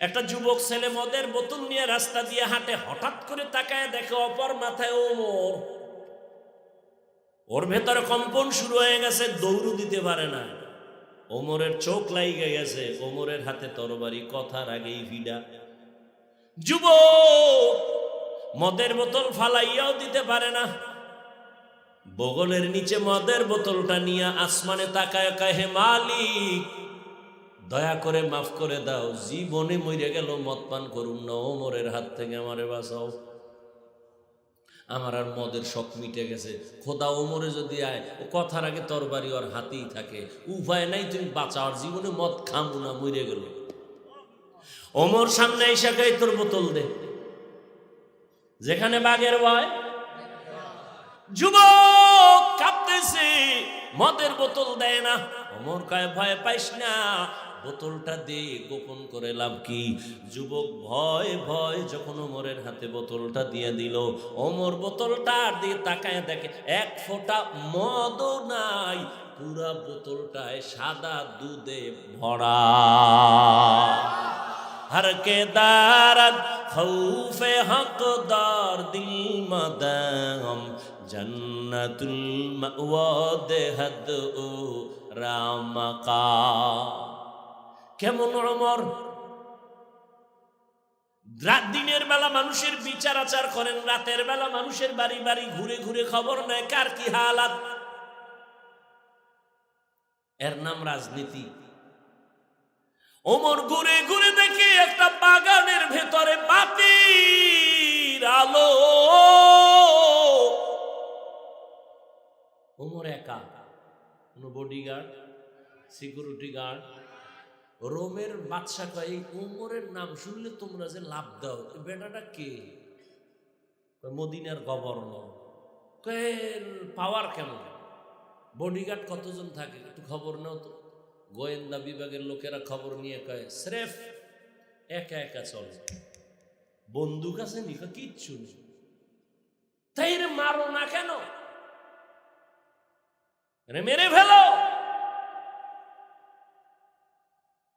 একটা যুবক ছেলে মদের বোতল নিয়ে রাস্তা দিয়ে হাঁটে, হঠাৎ করে তাকায় দেখে অপর মাথায় ওমর। ওর ভেতরে কম্পন শুরু হয়ে গেছে দৌড় দিতে পারে না। ওমরের চোখ লাইগে গেছে, ওমরের হাতে তরবারি, কথার আগেই ভিডা। যুবক, মদের বোতল ফালাইয়াও দিতে পারে না। বগলের নিচে মদের বোতলটা নিয়ে আসমানে তাকায়, কাহে মালিক দয়া করে মাফ করে দাও, জীবনে মরে গেল, মদ পান করুন না, ওমরের হাত থেকে আমারে বাঁচাও। আমার আর মদের শখ মিটে গেছে। খোদা ওমরে যদি আয়, ও কথার আগে তরবারি ওর হাতেই থাকে। উপায় নাই, তুমি বাঁচাও আর জীবনে মদ খামু না মরে গেল। ওমর সামনে এসে গাই তোর বোতল দে। যেখানে বাঘের ভয়, যুবক! মদের বোতল দেয় না। অমর কায় ভয় পাইস না। বোতলটা দিয়ে গোপন করে লাভ কি? যুবক ভয় ভয়, যখন ওমরের হাতে বোতলটা দিয়ে দিল। ওমর বোতলটা দিয়ে তাকায় দেখে এক ফোঁটা মদ নাই। পুরা বোতলটায় সাদা দুধে ভরা। হর কে দারদ খৌফে হকদার দিল মাদাম। জন্নতুল মাওয়া ও রাম কেমন অমর? দিনের বেলা মানুষের বিচার আচার করেন, রাতের বেলা মানুষের বাড়ি বাড়ি ঘুরে ঘুরে খবর নেয়, কার কি হালাত? এর নাম রাজনীতি। ওমর ঘুরে ঘুরে কোনো বডিগার্ড সিকিউরিটি গার্ড রোমের বাদশা কয় ওমরের নাম শুনলে তোমরা যে লাভ দাও বেটাটা কে? মদিনার গভর্নর কয়ের পাওয়ার কেমন? বডিগার্ড কতজন থাকে? একটু খবর নাও তো। গোয়েন্দা বিভাগের লোকেরা খবর নিয়ে কয়, স্রেফ একা একা চলে। বন্দুক আছে নিকা কিচ্ছু নেই। তাই রে মারো না কেন? মেরে ফেলো।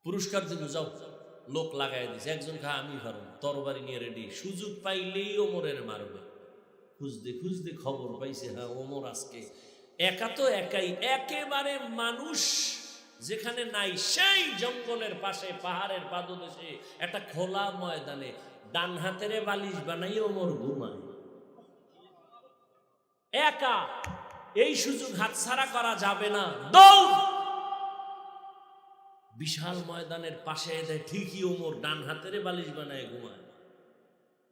পুরস্কার দিন যাও। লোক লাগাই দিছে, একজন খা, আমি পারো তরবারি নিয়ে রেডি সুযোগ পাইলেই ওমরের মারবে। খুঁজতে খুঁজতে খবর পাইছে হ্যাঁ ওমর আজকে একা তো একাই, একেবারে মানুষ যেখানে নাই, সেই জঙ্গলের পাশে, পাহাড়ের পাদদেশে, একটা খোলা ময়দানে, ডান হাতের বালিশ বানাই ওমর ঘুমায়। একা। এই সুযোগ হাতছাড়া করা যাবে না। দৌড়! বিশাল ময়দানের পাশে দেয় ঠিকই ওমর ডান হাতের বালিশ বানায় ঘুমায়।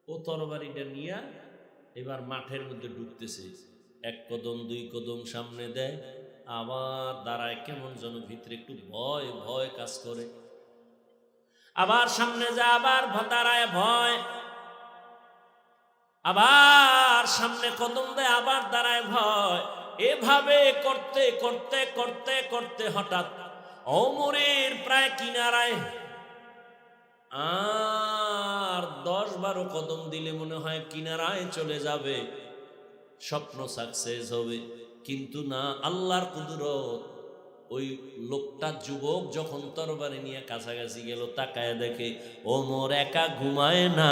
ও তরবারিটা নিয়ে এবার মাঠের মধ্যে ঢুকতেছে। এক কদম, দুই কদম সামনে দেয়। আবার দাঁড়ায় কেমন যেন ভিতরে একটু ভয় ভয় কাজ করে। আবার সামনে যা আবার দাঁড়ায় ভয়। আবার সামনে কদম দেয়, আবার দাঁড়ায় ভয়। এভাবে করতে করতে করতে করতে হঠাৎ অমরের প্রায় কিনারায় আর দশ বারো কদম দিলে মনে হয় কিনারায় চলে যাবে। স্বপ্ন সাকসেস হবে। কিন্তু না, আল্লাহর কুদরত ওই লোকটা যুবক যখন তরবারি নিয়ে কাছাকাছি গেল, তাকায় দেখে ওমর একা ঘুমায় না,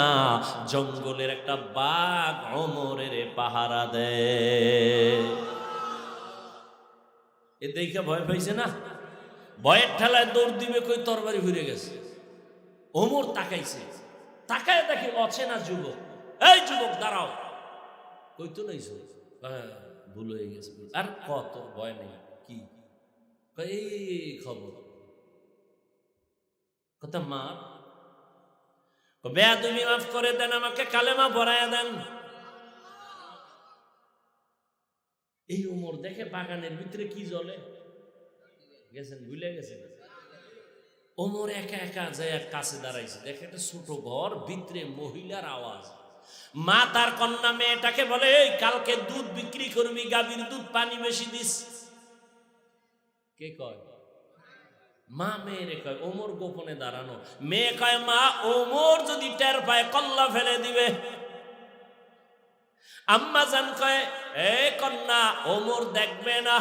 জঙ্গলের একটা বাঘ ওমরের পাহারা দেয়। এ দেখে ভয় পাইছে না? ভয়ের ঠেলায় দৌড় দিবে কই তরবারি ঘুরে গেছে। ওমর তাকাইছে। তাকায় দেখে অচেনা যুবক। এই যুবক, দাঁড়াও। কই তো নাই ভুল হয়ে গেছে আর কত ভয় নেই? কি? এই খবর। কথা মা? বেয়া তুমি মাফ করে দেন, আমাকে কালেমা পড়ায় দেন। এই উমর দেখে বাগানের ভিতরে কি জ্বলে? গেছেন, ভুলে গেছেন? ওমর একা একা যায় কাছে দাঁড়াইছে। দেখে একটা ছোট ঘর, ভিতরে মহিলার আওয়াজ। মা তার কন্যা মেয়েটাকে বলে কালকে দুধ বিক্রি করবি, গাভীর দুধ পানি বেশি দিস। কে কয়? মা মেয়েরে কয় ওমর গোপনে দাঁড়ানো। মেয়ে কয়, মা ওমর যদি টের পায়, কল্লা ফেলে দিবে। আম্মা জান কয়, এ কন্যা, ওমর দেখবে না।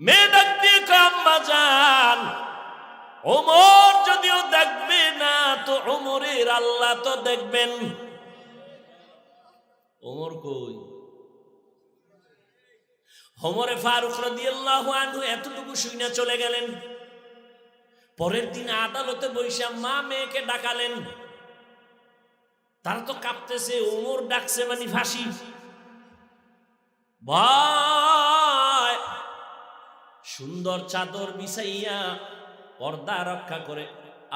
মেয়ে ডাক দিয়ে কয়, আম্মা জান, ওমর যদিও দেখবে না, তো ওমরের আল্লাহ তো দেখবেন। ওমর কই? ওমরে ফারুক রাদিয়াল্লাহু আনহু এতটুকু শুইনা চলে গেলেন। পরের দিন আদালতে বৈশা মা মেয়েকে ডাকালেন। তারা তো কাঁপতেছে, ওমর ডাকছে মানে ফাঁসি। সুন্দর চাদর বিছাইয়া পর্দা রক্ষা করে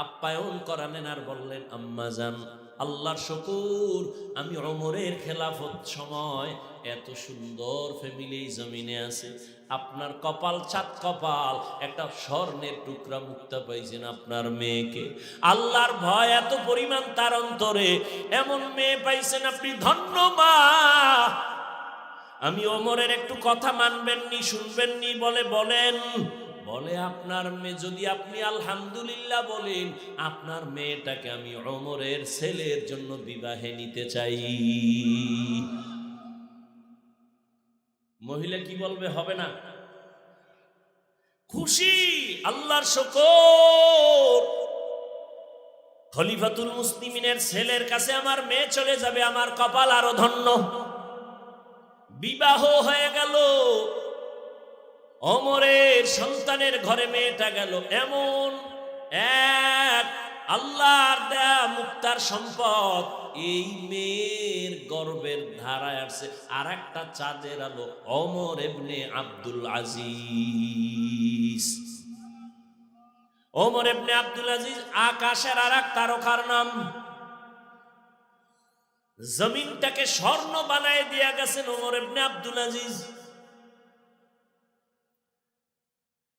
আপ্যায়ন করালেন আর বললেন, আম্মা যান আল্লাহর শকুর। আমি অমরের খেলাফত সময় এত সুন্দর ফ্যামিলি জমিনে আছে। আপনার কপাল চাঁদ কপাল, একটা স্বর্ণের টুকরা মুক্তা পাইছেন আপনার মেয়েকে। আল্লাহর ভয় এত পরিমাণ তার অন্তরে। এমন মেয়ে পাইছেন আপনি ধন্য মা। আমি অমরের একটু কথা মানবেননি, শুনবেননি, বলে বলেন বলে, আপনার মেয়ে যদি আপনি আলহামদুলিল্লাহ বলেন, আপনার মেয়েটাকে আমি অমরের ছেলের জন্য বিবাহে নিতে চাই। মহিলা কি বলবে, হবে না। খুশি, আল্লাহর শকর। খলিফাতুল মুসলিমিনের ছেলের কাছে আমার মেয়ে চলে যাবে, আমার কপাল আরও ধন্য। বিবাহ হয়ে গেল। অমরের সন্তানের ঘরে মেয়েটা গেল। এমন এক আল্লাহর দেয়া মুক্তার সম্পদ। এই মেয়ের গর্বের ধারায় আসছে। আর একটা চাঁদের আলো, অমর এমনি আব্দুল আজিজ। ওমর এমনি আব্দুল আজিজ আকাশের আর এক তারকার নাম। জমিনটাকে স্বর্ণ বানায় দিয়া গেছেন ওমর ইবনে আব্দুল আজিজ।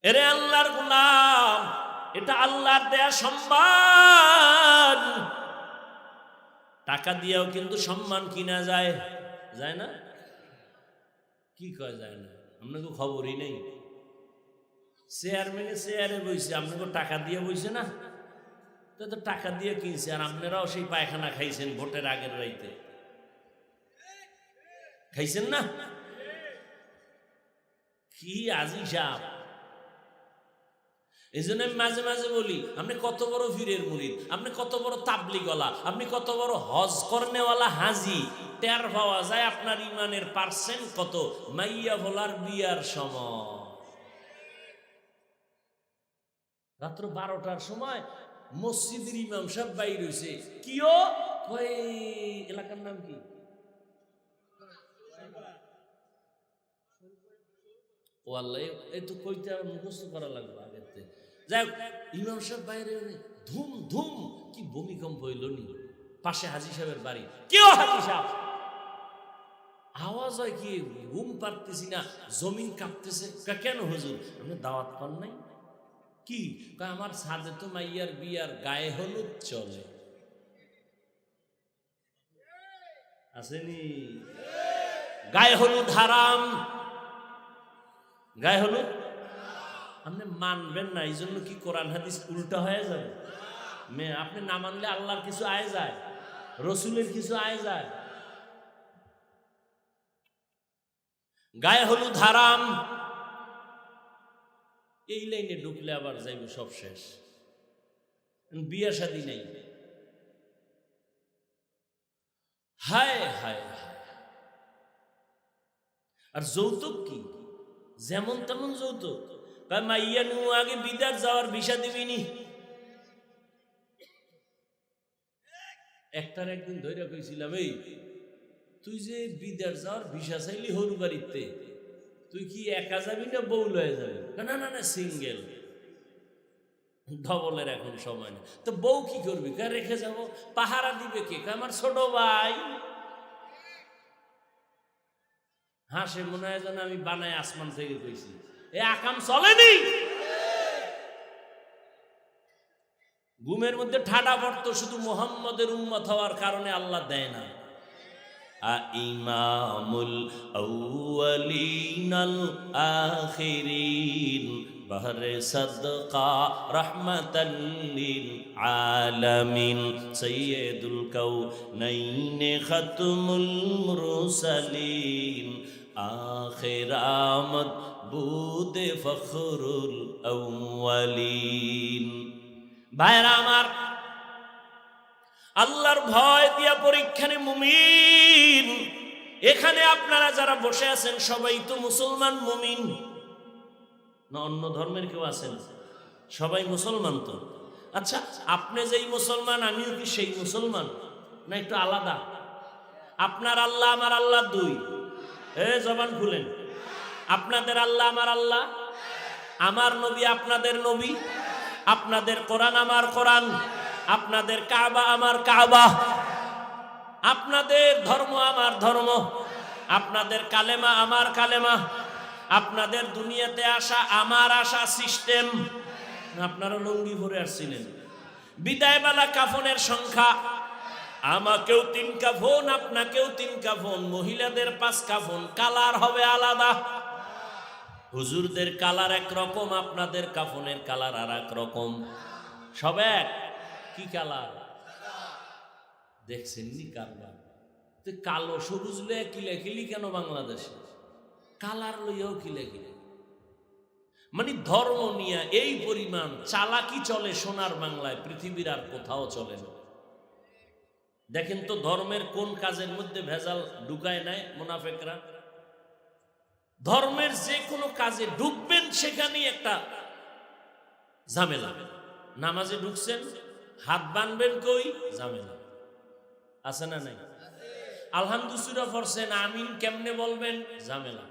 এরে আল্লাহর গুলাম, এটা আল্লাহর দেয়া সম্মান। টাকা দিয়েও কিন্তু সম্মান কিনা যায়? যায় না? কি কয় যায় না? আপনাকে খবরই নেই। চেয়ারম্যানে চেয়ারে বইছে, আপনাকে টাকা দিয়ে বইছে না? তো তো টাকা দিয়ে কিনছে, আর আপনারাও সেই পায়খানা খাইছেন ভোটের আগের রাইতে। খাইছেন না? কি আজি সাপ? এই জন্য আমি মাঝে মাঝে বলি, আপনি কত বড় ফিরের মুরিদ, আপনি কত বড় তাবলি গলা আপনি কত বড় হজ করনেওয়ালা হাজি। টের পাওয়া যায় আপনার ইমানের পার্সেন্ট কত? মাইয়া ভোলার বিয়ার সময়। রাত্র বারোটার সময় মসজিদের ইমাম সাহেব বাইর হয়েছে কিও কই এলাকার নাম কি? ও আল্লাহ এই তো কইতে মুখস্থ করা লাগবে। যাই ইমাম সাহেব বাইরে ধুম ধুম, কি ভূমিকম্প হইল নি পাশে হাজি সাহেবের বাড়ি। কেউ হাজি সাহেব? আওয়াজ হয় কি, ঘুম পারতেছি না, জমিন কাঁপতেছে। কেন হুজুর? আপনি দাওয়াত পান নাই? কি? আমার সাদে তো মাইয়ার বিয়ার গায়ে হলুদ চলে। আসেনি? গায়ে হলুদ হারাম। গায়ে হলুদ? আপনি মানবেন না এই জন্য কি কোরআন হাদিস উল্টা হয়ে যাবে? মেয়ে আপনি না মানলে আল্লাহর কিছু আয় যায়, রসুলের কিছু আয় যায়। গায়ে হলুদ হারাম। এই লাইনে ঢুকলে আবার যাইব সব শেষ। বিয়া শাদি নেই। হায় হায় হায়। আর যৌতুক কি? যেমন তেমন যৌতুক। মাইয়া নু আগে বিদার যাওয়ার ভিসা দিবিনি। একটার একদিন ধৈর্য কইছিলাম, এই, তুই যে বিদার যাওয়ার ভিসা চাইলি হরু বাড়িতে, তুই কি একা যাবি না বউ লয়ে যাবি? না না না সিঙ্গেল। ডবলের এখন সময় না তো বউ কি করবি? কে রেখে যাব? পাহারা দিবে কে? আমার ছোট ভাই? হাসে মনে হয় যেন আমি বানাই আসমান থেকে কইছি। আকাম চলেনি ঘুমের মধ্যে ঠাডা পড়তো, শুধু মোহাম্মদের উম্মত হওয়ার কারণে আল্লাহ দেয় না। ইমামুল আউয়ালিনাল আখিরিন, বহরে সদকা রহমতাল লিল আলামিন সৈয়দুল কাউনাইন খতমুল মুরসালিন। আখিরামত বুদ ফখরুল আউয়ালিন ভাইরা আমার, আল্লাহর ভয় দিয়া পরীক্ষানে মুমিন। এখানে আপনারা যারা বসে আছেন, সবাই তো মুসলমান মুমিন। না, অন্য ধর্মের কেউ আছেন? সবাই মুসলমান তো? আচ্ছা আপনি যেই মুসলমান, আমিও কি সেই মুসলমান? না, একটু আলাদা। আপনার আল্লাহ, আমার আল্লাহ দুই। এ, জবান খুলেন। আপনাদের আল্লাহ আমার আল্লাহ? আমার নবী আপনাদের নবী? আপনাদের কোরআন আমার কোরআন। আপনাদের কাবা আমার কাবা। আপনাদের ধর্ম আমার ধর্ম। আপনাদের কালেমা আমার কালেমা। আপনাদের দুনিয়াতে আসা আমার আসা সিস্টেম। আপনারা লুঙ্গি ভরে আসছিলেন। বিদায়বেলা কাফনের সংখ্যা। আমাকেও তিন কাফন, আপনাকেও তিন কাফন। মহিলাদের পাঁচ কাফন। কালার হবে আলাদা। হুজুরদের কালার এক রকম, আপনাদের কাফনের কালার আর এক রকম। সব এক? কি কালার? দেখছেন নি কারবার? তো কালো সবুজ লইয়া কিলে কিলি কেন বাংলাদেশে? কালার লইয়াও কিলে কিলে মানে ধর্ম নিয়ে এই পরিমাণ চালাকি চলে সোনার বাংলায়, পৃথিবীর আর কোথাও চলে না। দেখেন তো ধর্মের কোন কাজের মধ্যে ভেজাল ঢুকায় নেয় মুনাফেকরা? ধর্মের যে কোনো কাজে ঢুকবেন সেখানেই একটা ঝামেলা। নামাজে ঢুকছেন, হাত বানবেন কই? ঝামেলা। আছে না নাই? আলহামদুসুরা পড়ছেন, আমিন কেমনে বলবেন? ঝামেলা।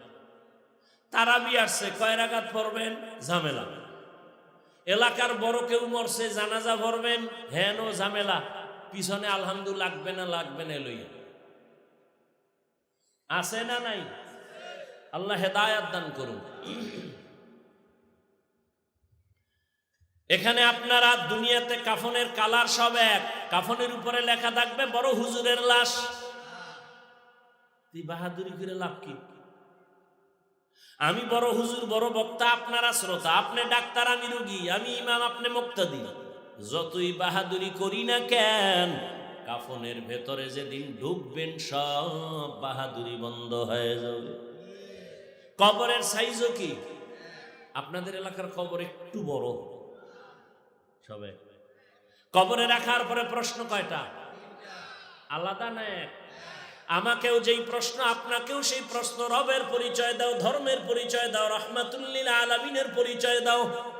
তারাবি আসছে, কয় রাগাত পড়বেন? ঝামেলা। এলাকার বড় কেউ মরছে, জানাজা পড়বেন হেন ও ঝামেলা। পিছনে আলহামদু লাগবে না লাগবে না লইয়া। আছে না নাই? আল্লাহ হেদায়াত দান করুন। এখানে আপনারা দুনিয়াতে কাফনের কালার সব এক। কাফনের উপরে লেখা থাকবে, বড় হুজুরের লাশ। তুই বাহাদুরি করে লাভ কি? আমি বড় হুজুর, বড় বক্তা, আপনারা শ্রোতা। আপনি ডাক্তার, আমি রুগী, আমি ইমাম, আপনি মুক্তা মুক্তাদি। যতই বাহাদুরি করি না কেন, কাফনের ভেতরে যেদিন ঢুকবেন, সব বাহাদুরি বন্ধ হয়ে যাবে। কবরের সাইজও কি? আপনাদের এলাকার কবর একটু বড়। সবে। কবরে রাখার পরে প্রশ্ন কয়টা? আলাদা না এক? আমাকেও যেই প্রশ্ন, আপনাকেও সেই প্রশ্ন। রবের পরিচয় দাও, ধর্মের পরিচয় দাও, রহমাতুল্লিল আলমিনের পরিচয় দাও।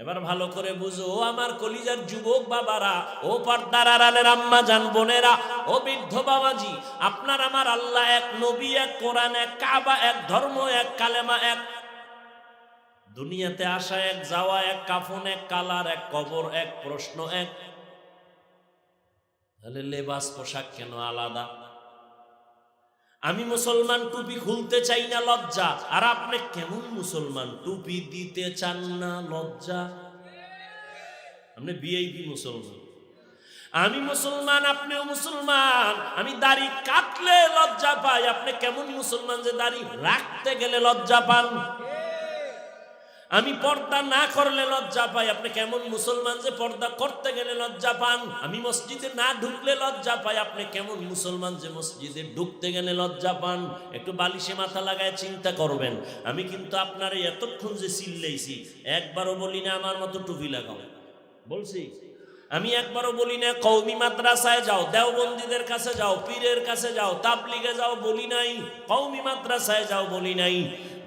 এবার ভালো করে বুঝো, ও আমার কলিজার যুবক বাবারা, ও পর্দার আড়ালের আম্মা জান বোনেরা, ও বৃদ্ধ বাবাজি, আপনার আমার আল্লাহ এক নবী, এক কোরআন, এক কাবা, এক ধর্ম, এক কালেমা, এক দুনিয়াতে আসা, এক যাওয়া, এক কাফন, এক কালার, এক কবর, এক প্রশ্ন, এক। তাহলে লেবাস পোশাক কেন আলাদা? আমি মুসলমান টুপি খুলতে চাই না লজ্জা। আর আপনি কেমন মুসলমান? টুপি দিতে চান না লজ্জা? আপনি বিআইপি মুসলমান। আমি মুসলমান, আপনিও মুসলমান। আমি দাড়ি কাটলে লজ্জা পাই। আপনি কেমন মুসলমান যে দাড়ি রাখতে গেলে লজ্জা পান? আমি পর্দা না করলে লজ্জা পাই। আপনি কেমন মুসলমান যে পর্দা করতে গেলে লজ্জা পান? আমি মসজিদে না ঢুকলে লজ্জা পাই। আপনি কেমন মুসলমান যে মসজিদে ঢুকতে গেলে লজ্জা পান? একটু বালিশে মাথা লাগায় চিন্তা করবেন। আমি কিন্তু আপনার এতক্ষণ যে চিল্লেইছি, একবারও বলি না আমার মতো টুপি লাগাও। বলছি, আমি একবারও বলি না কৌমি মাদ্রাসায় যাও, দেওবন্দীদের কাছে যাও, পীরের কাছে যাও, তাবলিগে যাও বলি নাই কৌমি মাদ্রাসায় যাও বলি নাই।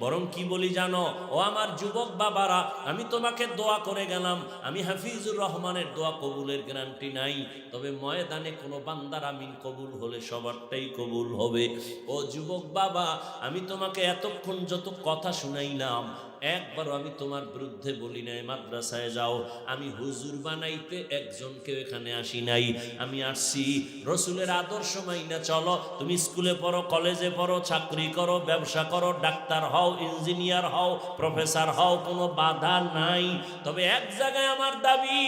বরং কি বলি জানো? ও আমার যুবক বাবারা, আমি তোমাকে দোয়া করে গেলাম। আমি হাফিজুর রহমানের দোয়া কবুলের গ্যারান্টি নাই। তবে ময়দানে কোনো বান্দার আমিন কবুল হলে সবারটাই কবুল হবে। ও যুবক বাবা, আমি তোমাকে এতক্ষণ যত কথা শুনাইলাম একবারও আমি তোমার বিরুদ্ধে বলি নাই, মাদ্রাসায় যাও। আমি হুজুর বানাইতে একজনকে এখানে আসি নাই। আমি আসছি, রসুলের আদর্শ মাইনা চলো। তুমি স্কুলে পড়ো, কলেজে পড়ো, চাকরি করো, ব্যবসা করো, ডাক্তার হও, ইঞ্জিনিয়ার হও, প্রফেসর হও, কোনো বাধা নাই। তবে এক জায়গায় আমার দাবি,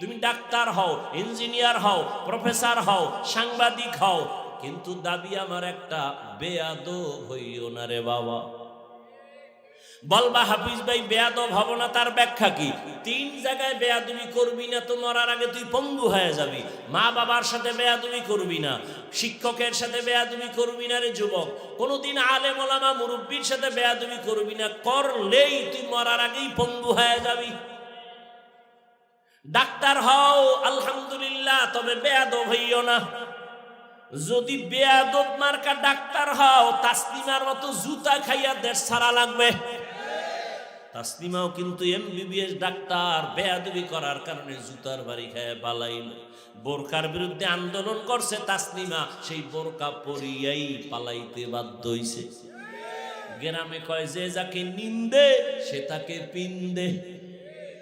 তুমি ডাক্তার হও, ইঞ্জিনিয়ার হও, প্রফেসর হও, সাংবাদিক হও। কিন্তু দাবি আমার একটা বেয়াদ হইও না রে বাবা। বলবা হাফিজ ভাই, বেয়াদব হব না, তার ব্যাখ্যা কি? তিন জায়গায় বেয়াদবি করবি না, তো মরার আগে তুই পঙ্গু হয়ে যাবি। মা বাবার সাথে বেয়াদবি করবি না, শিক্ষকের সাথে বেয়াদবি করবি না রে যুবক। কোনোদিন আলেম ওলামা মুরব্বীর সাথে বেয়াদবি করবি না, করলেই তুই মরার আগেই পঙ্গু হয়ে যাবি। ডাক্তার হও, আলহামদুলিল্লাহ, তবে বেয়াদব হইও না। যদি বেয়াদব মার্কা ডাক্তার হও, তাসলিমার মতো জুতা খাইয়া দেশ ছাড়া লাগবে। তাসলিমাও কিন্তু এমবিবিএস ডাক্তার বেয়াদবি করার কারণে জুতার বাড়ি খায় পালাইল। বোরকার বিরুদ্ধে আন্দোলন করছে তাসলিমা, সেই বোরকা পরিয়াই পালাইতে বাধ্য হইছে। গ্রামে কয় যে যাকে নিন্দে, সে তাকে পিন্দে।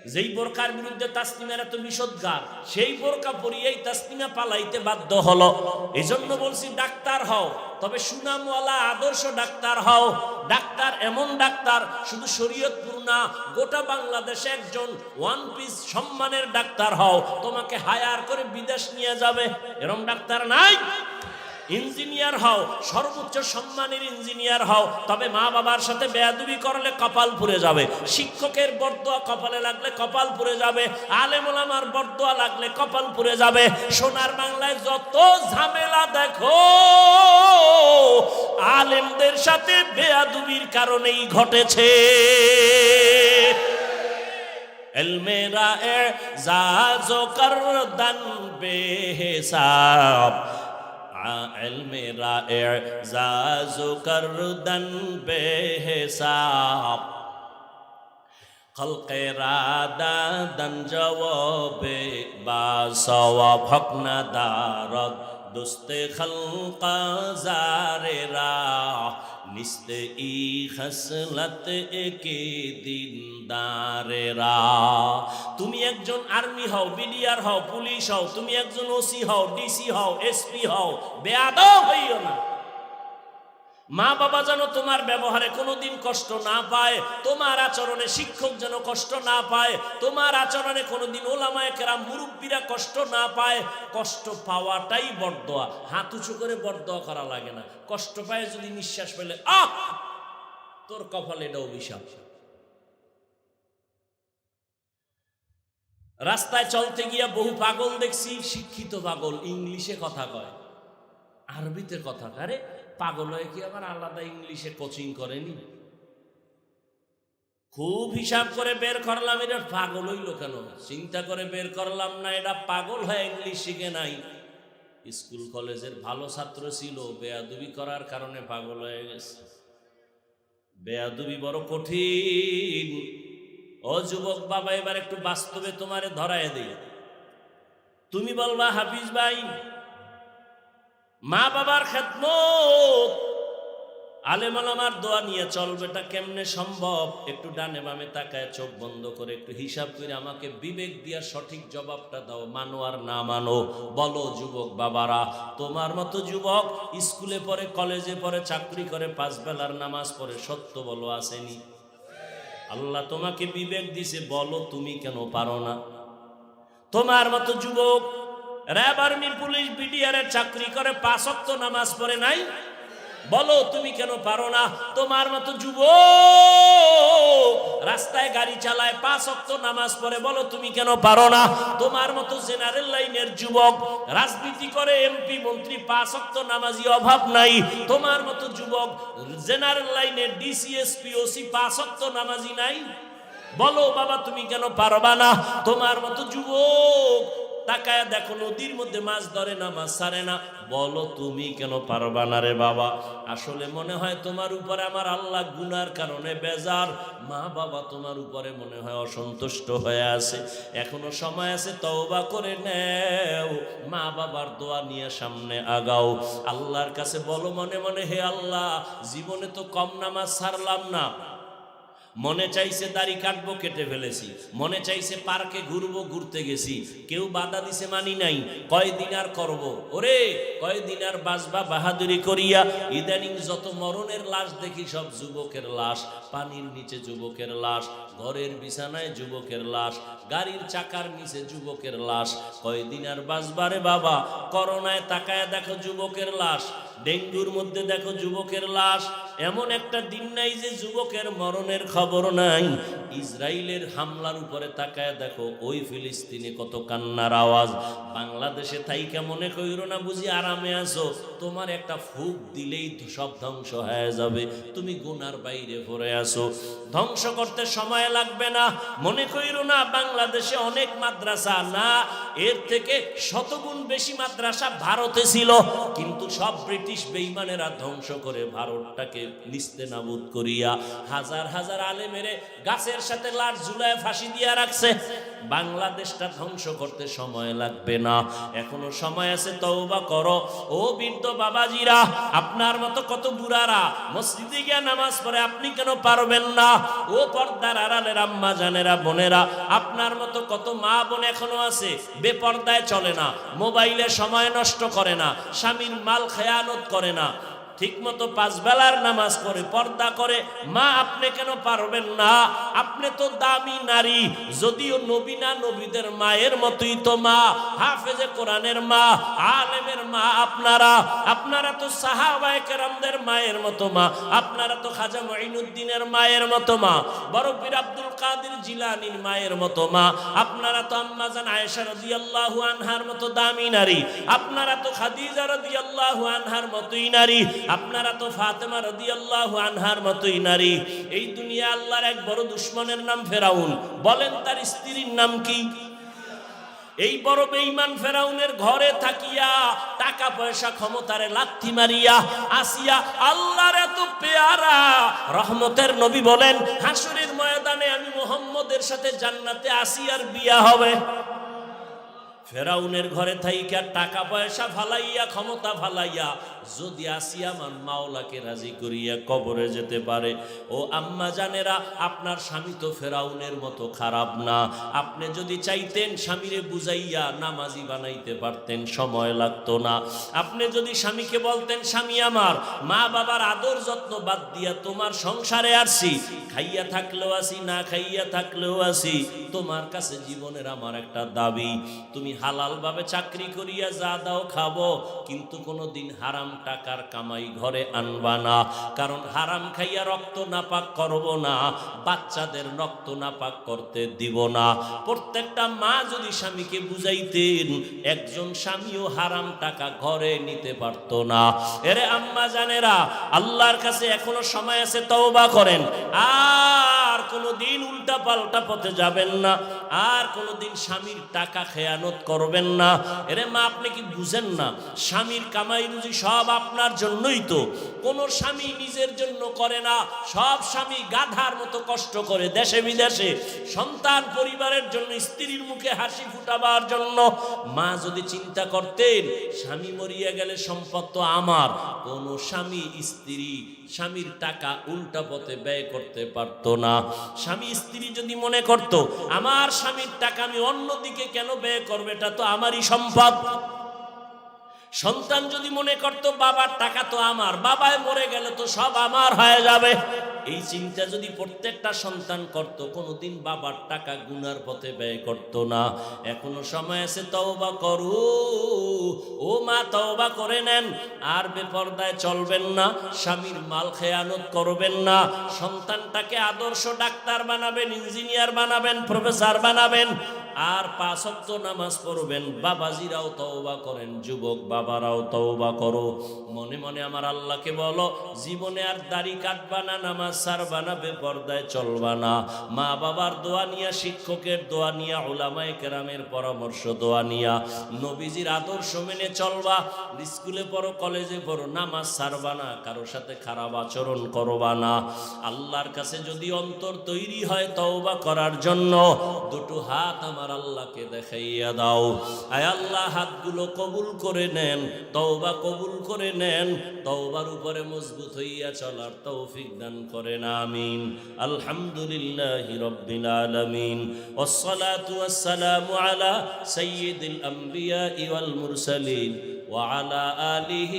যেই বোরকার বিরুদ্ধে তাসলিমার এত বিষদগার সেই বোরকা পরিয়েই তাসলিমা পালাইতে বাধ্য হলো। এই জন্য বলছি, ডাক্তার হও। তবে সুনামওয়ালা, আদর্শ ডাক্তার হও। ডাক্তার এমন ডাক্তার, শুধু শরীয়তপুর না, গোটা বাংলাদেশে একজন ওয়ান পিস সম্মানের ডাক্তার হও। তোমাকে হায়ার করে বিদেশ নিয়ে যাবে। এরম ডাক্তার নাই। ইঞ্জিনিয়ার হও, সর্বোচ্চ সম্মানের ইঞ্জিনিয়ার হও, তবে মা বাবার সাথে বেয়াদুবি করলে কপাল পুড়ে যাবে। শিক্ষকের বরদোয়া কপালে লাগলে কপাল পুড়ে যাবে, আলেমুলামার বরদোয়া লাগলে কপাল পুড়ে যাবে। সোনার বাংলায় যত ঝামেলা দেখো, আলেমদের সাথে বেয়াদুবির কারণেই ঘটেছে। এলমেরা এ জাজো করদন বেহিসাব علم رائع زاز کردن بے حساب خلق را دادن جواب با ثواب حق ندارد دوست خلق زار را নিস্ত ই খসলত একে দিনদারেরা। তুমি একজন আর্মি হও, বিডিআর হও, পুলিশ হও, তুমি একজন ওসি হও, ডিসি হও, এসপি হও বেয়াদ হইও না। মা বাবা যেন তোমার ব্যবহারে কোনোদিন কষ্ট না পায়, তোমার আচরণে শিক্ষক যেন কষ্ট না পায়, তোমার আচরণে কোনোদিন ওলামায় কেরাম মুরব্বীরা কষ্ট না পায়, কষ্ট পাওয়াটাই বরদোয়া। হাত উঁচু করে বরদোয়া করা লাগে না। কষ্ট পায় যদি নিঃশ্বাস পেলে আহ! তোর কপালে এটা অভিশাপ। রাস্তায় চলতে গিয়া বহু পাগল দেখছি, শিক্ষিত পাগল, ইংলিশে কথা কয়। আরবিতে কথা, আরে পাগল হয়ে কি আবার আলাদা ইংলিশে কোচিং করেনি? খুব হিসাব করে বের করলাম, এটা পাগল হইল কেন? চিন্তা করে বের করলাম না, এটা পাগল হয়ে ইংলিশ শিখে নাই। স্কুল, কলেজের ভালো ছাত্র ছিল, বেয়াদুবি করার কারণে পাগল হয়ে গেছে। বেয়াদুবি বড় কঠিন। ও যুবক বাবা, এবার একটু বাস্তবে তোমারে ধরায় দিই। তুমি বলবা, হাফিজ ভাই মা বাবার খেদমত। আলেমালামার দোয়া নিয়ে চলবে এটা কেমনে সম্ভব? একটু ডানে বামে তাকায়, চোখ বন্ধ করে একটু হিসাব করে আমাকে বিবেক দিয়া সঠিক জবাবটা দাও। মানো আর না মানো, বলো যুবক বাবারা, তোমার মতো যুবক স্কুলে পড়ে, কলেজে পড়ে, চাকরি করে, পাঁচ বেলার নামাজ পড়ে, সত্য বলো, আসেনি? আল্লাহ তোমাকে বিবেক দিছে, বলো তুমি কেন পারো না? তোমার মতো যুবক র্যাব আর্মি পুলিশ বিডিআরের চাকরি করে, পাঁচ অক্ত নামাজ পড়ে নাই। বলো, তুমি কেন পারো না? তোমার মতো যুব রাস্তায় গাড়ি চালায়, পাঁচ অক্ত নামাজ পড়ে, বলো, তুমি কেন পারো না? তোমার মতো জেনারেল লাইনের যুবক রাজনীতি করে, এমপি, মন্ত্রী, পাঁচ অক্ত নামাজি অভাব নাই। তোমার মতো যুবক জেনারেল লাইনের ডিসিএসপি, ওসি, পাঁচ অক্ত নামাজি নাই। বলো, বাবা, তুমি কেন পারবা না? তোমার মতো যুবক তাকায় দেখো, নদীর মধ্যে মাছ ধরে না, মাছ ছাড়ে না। বলো, তুমি কেন পারবা না রে বাবা? আসলে মনে হয় তোমার উপরে আমার আল্লাহ গুনার কারণে বেজার। মা বাবা তোমার উপরে মনে হয় অসন্তুষ্ট হয়ে আছে। এখনও সময় আছে, তওবা করে নেও। মা বাবার দোয়া নিয়ে সামনে আগাও। আল্লাহর কাছে বলো মনে মনে, হে আল্লাহ, জীবনে তো কম নামাজ ছাড়লাম না। মনে চাইছে দাড়ি কাটবো, কেটে ফেলেছি। মনে চাইছে পার্কে ঘুরবো, ঘুরতে গেছি। কেউ বাধা দিছে মানি নাই। কয়দিন আর করব? ওরে, কয়দিন আর বাসবা বাহাদুরি করিয়া। ইদানিং যত মরণের লাশ দেখি, সব যুবকের লাশ। পানির নিচে যুবকের লাশ, ঘরের বিছানায় যুবকের লাশ, গাড়ির চাকার নিচে যুবকের লাশ। কয়দিন আর বাসবারে বাবা? করোনায় তাকায় দেখো যুবকের লাশ। ডেঙ্গুর মধ্যে দেখো যুবকের লাশ। এমন একটা দিন নাই যে যুবকের মরণের খবর নাই। ইসরায়েলের হামলার উপরে তাকায় দেখো, ওই ফিলিস্তিনে কত কান্নার আওয়াজ। বাংলাদেশে থাইকা মনে কইরো না, বুঝি আরামে আছো? তোমার একটা ফুক দিলেই সব ধ্বংস হয়ে যাবে। তুমি গুনার বাইরে পড়ে আসো ধ্বংস করতে সময় লাগবে না। মনে কইরো না, বাংলাদেশে অনেক মাদ্রাসা না এর থেকে শতগুণ বেশি মাদ্রাসা ভারতে ছিল। কিন্তু সব ব্রিটিশ বেইমানেরা ধ্বংস করে ভারতটাকে নিস্তে নাবুদ করিয়া হাজার হাজার আলেমেরে গাছের সাথে লাশ ঝুলায় ফাঁসি দিয়া রাখছে। বাংলাদেশটা ধ্বংস করতে সময় লাগবে না। এখনও সময় আছে, তওবা করো। ও বৃদ্ধ বাবাজিরা, আপনার মতো কত বুড়ারা মসজিদে গিয়ে নামাজ পড়ে, আপনি কেন পারবেন না? ও পর্দার আড়ালের আম্মা জানেরা বোনেরা, আপনার মতো কত মা বোন এখনও আছে, বেপর্দায় চলে না, মোবাইলে সময় নষ্ট করে না, স্বামীর মাল খেয়ানত করে না। ঠিক মতো পাঁচ বেলার নামাজ পড়ে, পর্দা করে, মা আপনি কেন পারবেন না? আপনি তো দামি নারী, যদিও নবী না, নবীদের মায়ের মতোই তো মা। হাফেজে কোরআনের মা, আলেমের মা আপনারা। আপনারা তো সাহাবায়ে মায়ের মতো মা, আপনারা তো খাজা মঈনুদ্দিনের মায়ের মতো মা, বড় পীর আব্দুল কাদের জিলানির মায়ের মতো মা। আপনারা তো আম্মাজান আয়েশা রাদিয়াল্লাহু আনহার মতো দামি নারী। আপনারা তো খাদিজা রাদিয়াল্লাহু আনহার মতোই নারী। আপনারা তো ফাতেমা রাদিয়াল্লাহু আনহার মতোই নারী। এই দুনিয়া আল্লাহর এক বড় দুশ্মনের নাম ফেরাউন। বলেন তার স্ত্রীর নাম কি? এই বড় বেঈমান ফেরাউনের ঘরে থাকিয়া টাকা পয়সা ক্ষমতারে লাথি মারিয়া আসিয়া আল্লাহর এত পেয়ারা। রহমতের নবী বলেন, হাসুরের ময়দানে আমি মোহাম্মদের সাথে জান্নাতে আসিয়ার বিয়া হবে। ফেরাউনের ঘরে থাইকা টাকা পয়সা ফালাইয়া, ক্ষমতা ফালাইয়া, যদি আসিয়া মান মাওলাকে রাজি করিয়া কবরে যেতে পারে। ও আম্মা জানেরা, আপনার স্বামী তো ফেরাউনের মতো খারাপ না। আপনি যদি চাইতেন স্বামীরে বুঝাইয়া নামাজি বানাইতে পারতেন, সময় লাগতো না। আপনি যদি স্বামীকে বলতেন, স্বামী আমার মা বাবার আদর যত্ন বাদ দিয়া তোমার সংসারে আসছি খাইয়া থাকলেও আসি, না খাইয়া থাকলেও আসি, তোমার কাছে জীবনের আমার একটা দাবি। তুমি হালাল ভাবে চাকরি করিয়া যা দাও খাব, কিন্তু কোনোদিন হারাম টাকার কামাই ঘরে আনবা না। কারণ হারাম খাইয়া রক্ত নাপাক করব না, বাচ্চাদের রক্ত নাপাক করতে দিব না। প্রত্যেকটা মা যদি স্বামীকে বুঝাইতেন, একজন স্বামীও হারাম টাকা ঘরে নিতে পারতো না। এরে আম্মা জানেরা, আল্লাহর কাছে এখনও সময় আছে, তওবা করেন। আর কোনোদিন উল্টা পাল্টা পথে যাবেন না। আর কোনোদিন স্বামীর টাকা খেয়ানত করবেন না। এরে মা, আপনি কি বুঝেন না? স্বামীর কামাই রুজি সব আপনার জন্যই তো। কোনো স্বামী নিজের জন্য করে না। সব স্বামী গাধার মতো কষ্ট করে দেশে বিদেশে। সন্তান পরিবারের জন্য, স্ত্রীর মুখে হাসি ফুটাবার জন্য। মা, যদি চিন্তা করতেন, স্বামী মরিয়া গেলে সম্পদ তো আমার। কোনো স্বামী স্ত্রী স্বামীর টাকা উল্টা পথে ব্যয় করতে পারত না। স্বামী স্ত্রী যদি মনে করত, আমার স্বামীর টাকা আমি অন্যদিকে কেন ব্যয় করবে, এটা তো আমারই সম্পদ। সন্তান যদি মনে করত, বাবার টাকা তো আমার বাবায় মরে গেলে তো সব আমার হয়ে যাবে। এই চিন্তা যদি প্রত্যেকটা সন্তান করত, কোনোদিন বাবার টাকা গুনার পথে ব্যয় করত না। এখনও সময় আছে, তওবা করু। ও মা, তওবা করে নেন। আর বেপর্দায় চলবেন না, স্বামীর মাল খেয়ানত করবেন না। সন্তানটাকে আদর্শ ডাক্তার বানাবেন, ইঞ্জিনিয়ার বানাবেন, প্রফেসর বানাবেন। আর পাঁচক্ত নামাজ পড়বেন। বাবাজিরাও তওবা করেন, যুবক বাবারাও তওবা করো। মনে মনে আমার আল্লাহকে বলো, জীবনে আর দাড়ি কাটবা না, নামাজ সারবা না, বেপর্দায় চলবা না। মা বাবার দোয়া নিয়া, শিক্ষকের দোয়া নিয়া ওলামায়ে কেরামের পরামর্শ দোয়া নিয়া। নবীজির আদর্শ মেনে চলবা, স্কুলে পড়ো, কলেজে পড়ো, নামাজ সারবা না কারোর সাথে খারাপ আচরণ করবা না। আল্লাহর কাছে যদি অন্তর তৈরি হয় তওবা করার জন্য, দুটো হাত আমার আল্লাহকে দেখাইয়া দাও আয় আল্লাহ হাতগুলো কবুল করে নেন তওবা কবুল করে নেন তওবার উপরে মজবুত হইয়া চলার তৌফিক দান করেন আমিন আলহামদুলিল্লাহি রাব্বিল আলামিন والصلاه والسلام على سيد الانبياء والمرسلين وعلى اله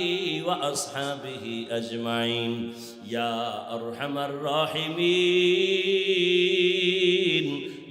واصحابه اجمعين يا ارحم الراحمين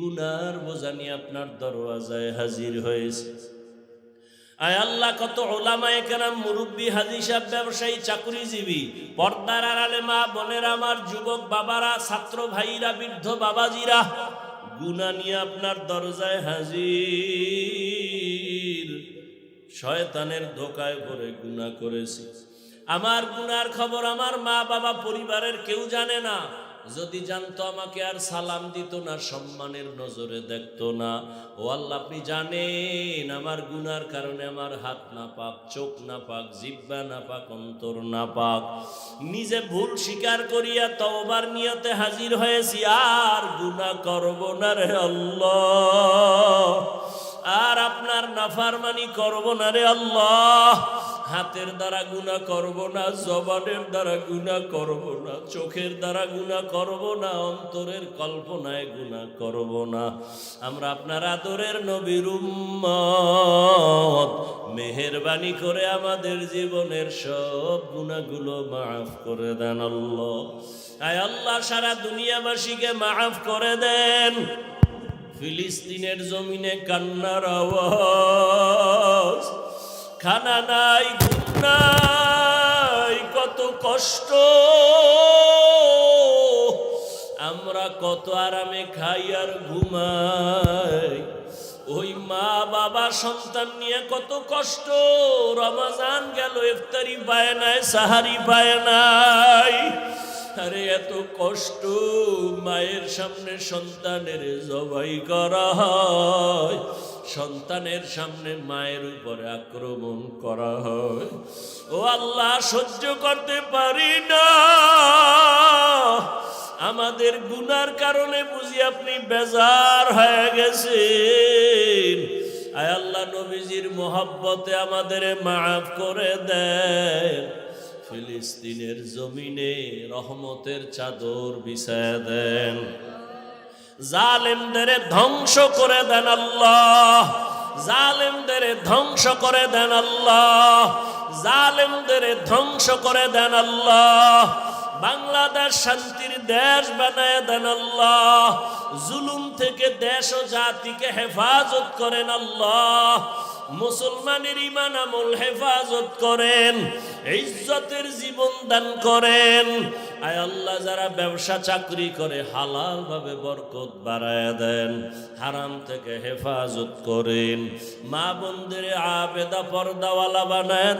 গুনার বোঝানি আপনার দরওয়াজায় হাজির হয়েছে। আয় আল্লাহ, কত ওলামায় কেরাম, মুরব্বী, হাজি সাহেব, ব্যবসায়ী, চাকুরিজীবী, পর্দার আড়ালে মা বোনের আমার যুবক বাবারা, ছাত্র ভাইরা, বৃদ্ধ বাবাজিরা, গুনা নিয়ে আপনার দরজায় হাজির। শয়তানের ধোকায় পড়ে গুনাহ করেছি। আমার গুনার খবর আমার মা বাবা পরিবারের কেউ জানে না। যদি জানতো আমাকে আর সালাম দিত না, সম্মানের নজরে দেখতো না। ও আল্লাহ, আপনি জানেন আমার গুনার কারণে আমার হাত না পাক চোখ না পাক জিব্বা না পাক অন্তর না পাক নিজে ভুল স্বীকার করিয়া তওবার নিয়তে হাজির হয়েছি, আর গুনাহ করব না রে আল্লাহ। আর আপনার নাফারমানি করব না রে আল্লাহ। হাতের দ্বারা গুণা করব না, জবানের দ্বারা গুণা করব না, চোখের দ্বারা গুণা করব না, অন্তরের কল্পনায় গুণা করব না। আমরা আপনার আদরের নবীর উম্মত। মেহেরবানি করে আমাদের জীবনের সব গুণাগুলো মাফ করে দেন আল্লাহ। আয় আল্লাহ, সারা দুনিয়াবাসীকে মাফ করে দেন। ফিলিস্তিনের জমিনে কান্নার আওয়াজ। খানা নাই ঘুম নাই, কত কষ্ট। আমরা কত আরামে খাই আর ঘুমাই। ওই মা বাবা সন্তান নিয়ে কত কষ্ট। রমাজান গেল, ইফতারি পায় নাই, সাহারি পায় নাই। আরে এত কষ্ট, মায়ের সামনে সন্তানের জবাই করা হয়। সন্তানের সামনে মায়ের উপরে আক্রমণ করা হয়। ও আল্লাহ, সহ্য করতে পারি না। আমাদের গুনার কারণে বুঝি আপনি বেজার হয়ে গেছেন। আয় আল্লাহ, নবীজির মোহাব্বতে আমাদের মাফ করে দেন। ফিলিস্তিনের জমিনে রহমতের চাদর বিছায় দেন। জালেমদের ধ্বংস করে দেন আল্লাহ। জালেমদের ধ্বংস করে দেন আল্লাহ। জালেমদের ধ্বংস করে দেন আল্লাহ। বাংলাদেশ শান্তির দেশ বানায় দেন আল্লাহ। জুলুম থেকে দেশ ও জাতিকে হেফাজত করেন আল্লাহ। মুসলমানের ইমান আমল হেফাজত করেন, ইজ্জতের জীবন দান করেন। আয় আল্লাহ, যারা ব্যবসা, চাকরি করে হালাল ভাবে বরকত বাড়ায় দেন, হারাম থেকে হেফাজত করেন। মা বন্ধুরে আবেদা পর্দাওয়ালা বানায়